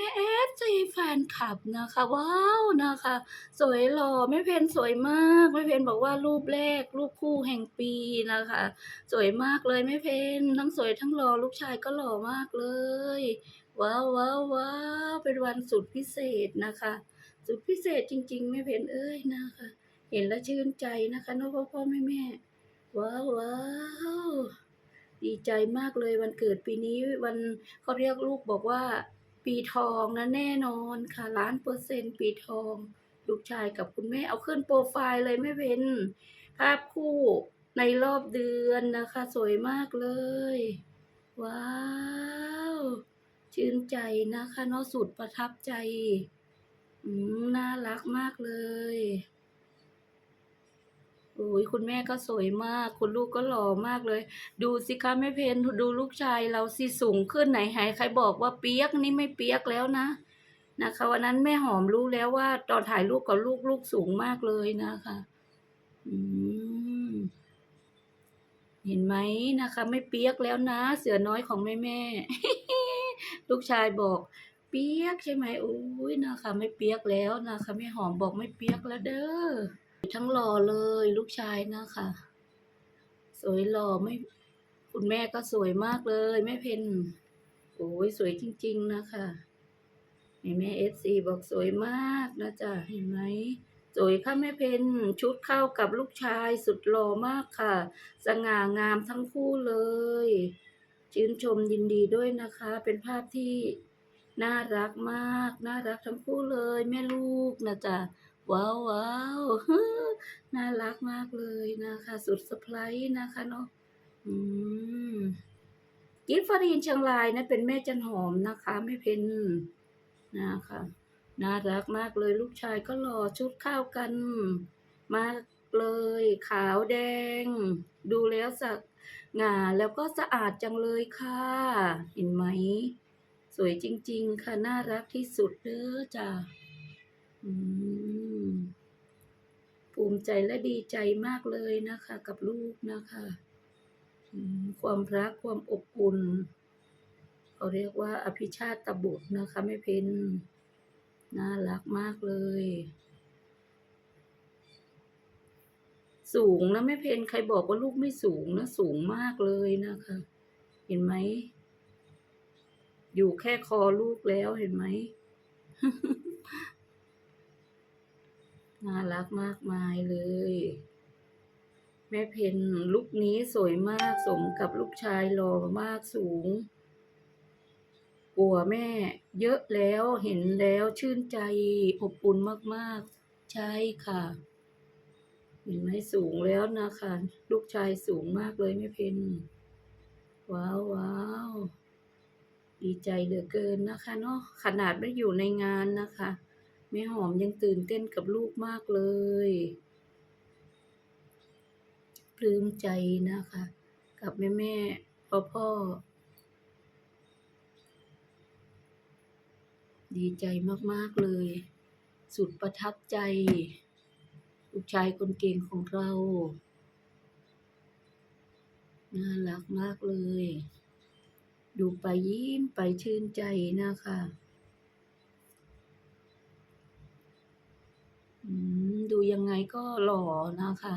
ม่เอฟซีแฟนคลับนะคะ ว้าวนะคะ สวยหล่อแม่เพนสวยมากแม่เพนบอกว่ารูปแรกรูปคู่แห่งปีนะคะ สวยมากเลยแม่เพนทั้งสวยทั้งหล่อลูกชายก็หล่อมากเลย ว้าวว้าวว้าวเป็นวันสุดพิเศษนะคะ สุดพิเศษจริงๆแม่เพนเอ้ยนะคะ เห็นแล้วชื่นใจนะคะน้องพ่อพ่อแม่แม่ว้าวว้าวดีใจมากเลยวันเกิดปีนี้วันเขาเรียกลูกบอกว่า ปีทองนะแน่นอนค่ะล้านเปอร์เซ็นต์ปีทอง ลูกชายกับคุณแม่เอาขึ้นโปรไฟล์เลยไม่เป็นภาพคู่ในรอบเดือนนะคะ สวยมากเลย ว้าว ชื่นใจนะคะเนาะสุดประทับใจอืมน่ารักมากเลย โอ้ยคุณแม่ก็สวยมาก คุณลูกก็หล่อมากเลย ดูสิคะแม่เพนดูลูกชายเราสิสูงขึ้นไหนหายใครบอกว่าเปียกนี่ไม่เปียกแล้วนะนะคะวันนั้นแม่หอมรู้แล้วว่า ตอนถ่ายรูปกับลูกลูกสูงมากเลยนะคะอืมเห็นไหมนะคะ ไม่เปียกแล้วนะ เสือน้อยของแม่แม่ลูกชายบอก เปียกใช่ไหมโอ้ยนะคะ ไม่เปียกแล้วนะคะแม่หอมบอกไม่เปียกแล้วเด้อ ทั้งหล่อเลยลูกชายนะคะ สวยหล่อไม่คุณแม่ก็สวยมากเลยแม่เพนโอ้ยสวยจริง ๆ นะคะแม่แม่เอฟซีบอกสวยมากนะจ๊ะเห็นไหมสวยค่ะแม่เพนชุดเข้ากับลูกชายสุดหล่อมากค่ะ สง่างามทั้งคู่เลยชื่นชมยินดีด้วยนะคะ เป็นภาพที่น่ารักมาก น่ารักทั้งคู่เลย แม่ลูกนะจ๊ะ ว้าวว้าวน่ารักมากเลยนะคะ สุดเซอร์ไพรส์นะคะเนาะอืมกิฟฟารีนเชียงรายนะเป็นแม่จันหอมนะคะแม่เพนนะคะน่ารักมากเลยลูกชายก็หล่อชุดข้าวกัน มากเลยขาวแดง ดูแล้วสักงาแล้วก็สะอาดจังเลยค่ะ เห็นไหม สวยจริง ๆ ค่ะ น่ารักที่สุดเด้อจ้ะอืม ภูมิใจและดีใจมากเลยนะคะ กับลูกนะคะความรักความอบอุ่นเขาเรียกว่าอภิชาติตบุตรนะคะ ไม่เพนน่ารักมากเลย สูงนะไม่เพนใครบอกว่าลูกไม่สูงนะ สูงมากเลยนะคะ เห็นไหม อยู่แค่คอลูกแล้วเห็นไหม น่ารักมากมายเลย แม่เพนลุคนี้สวยมากสมกับลูกชายหล่อมากสูงปัวแม่ เยอะแล้วเห็นแล้วชื่นใจอบอุ่นมากๆ ใช่ค่ะ เห็นไหมสูงแล้วนะคะ ลูกชายสูงมากเลยแม่เพนว้าวว้าวดีใจเหลือเกินนะคะเนาะขนาดไม่อยู่ในงานนะคะ แม่หอมยังตื่นเต้นกับลูกมากเลยปลื้มใจนะคะ กับแม่แม่พ่อพ่อ ดีใจมากๆเลย สุดประทับใจ ลูกชายคนเก่งของเรา น่ารักมากเลย ดูไปยิ้มไปชื่นใจนะคะ อืม ดูยังไงก็หล่อนะคะ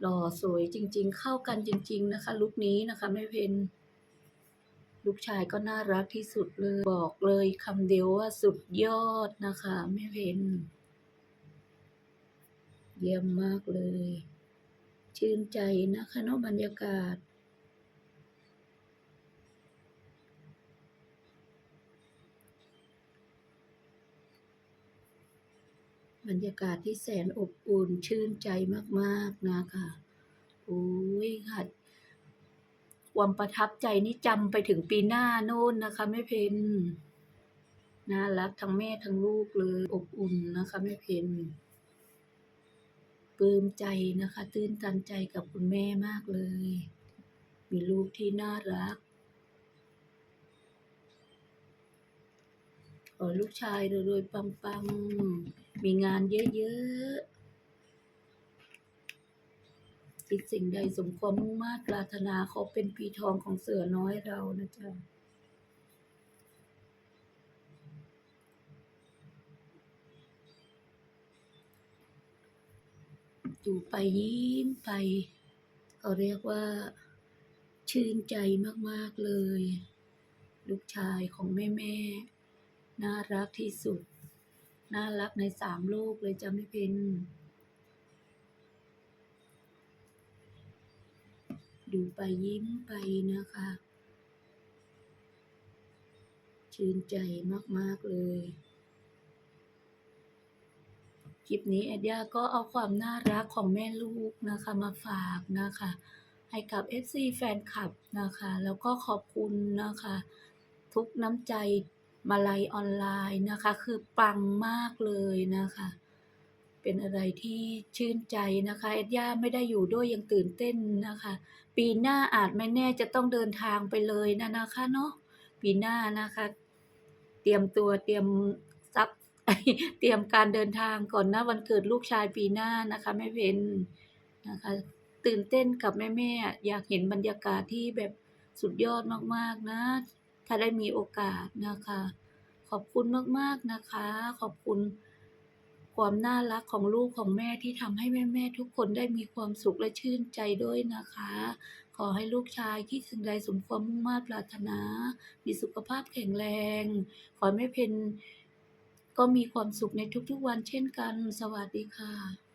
หล่อสวยจริง ๆ เข้ากันจริง ๆ นะคะ ลุคนี้นะคะแม่เพนลูกชายก็น่ารักที่สุดเลยบอกเลยคำเดียวว่าสุดยอดนะคะแม่เพนเยี่ยมมากเลย ชื่นใจนะคะเนาะบรรยากาศ บรรยากาศที่แสนอบอุ่นชื่นใจมากๆนะคะโอ้ยค่ะความประทับใจนี่จำไปถึงปีหน้าโน่นนะคะแม่เพนน่ารักทั้งแม่ทั้งลูกเลยอบอุ่นนะคะแม่เพนปลื้มใจนะคะ ตื้นตันใจกับคุณแม่มากเลย มีลูกที่น่ารัก ออลูกชายรวยๆปังๆ มีงานเยอะๆคิดสิ่งใดสมความมุ่งมา่ปรารถนาเขาเป็นปีทองของเสือน้อยเรานะจ๊ะอยู่ไปยิ้มไป เขาเรียกว่า ชื่นใจมาก ๆ เลย ลูกชายของแม่แม่ น่ารักที่สุด น่ารักในสามโลกเลยจะแม่เพนดูไปยิ้มไปนะคะ ชื่นใจมาก ๆ เลยคลิปนี้แอดยาก็เอาความน่ารักของแม่ลูกนะคะมาฝากนะคะ ให้กับ FC แฟนคลับนะคะ แล้วก็ขอบคุณนะคะ ทุกน้ำใจ มาลัยออนไลน์นะคะ คือปังมากเลยนะคะ เป็นอะไรที่ชื่นใจนะคะ เอ็ดย่าไม่ได้อยู่ด้วยยังตื่นเต้นนะคะ ปีหน้าอาจไม่แน่จะต้องเดินทางไปเลยนะนะคะเนาะปีหน้านะคะ เตรียมตัวเตรียมทรัพย์เตรียมการเดินทางก่อนนะวันเกิดลูกชายปีหน้านะคะแม่เพนนะคะ ตื่นเต้นกับแม่ๆอยากเห็นบรรยากาศที่แบบสุดยอดมากๆนะ ถ้าได้มีโอกาสนะคะ ขอบคุณมากๆนะคะ ขอบคุณความน่ารักของลูกของแม่ที่ทำให้แม่ๆทุกคนได้มีความสุขและชื่นใจด้วยนะคะ ขอให้ลูกชายคิดสิ่งใดสมความมุ่งมา่ปรารถนา มีสุขภาพแข็งแรง ขอให้แม่เพนก็มีความสุขในทุกๆวันเช่นกัน สวัสดีค่ะ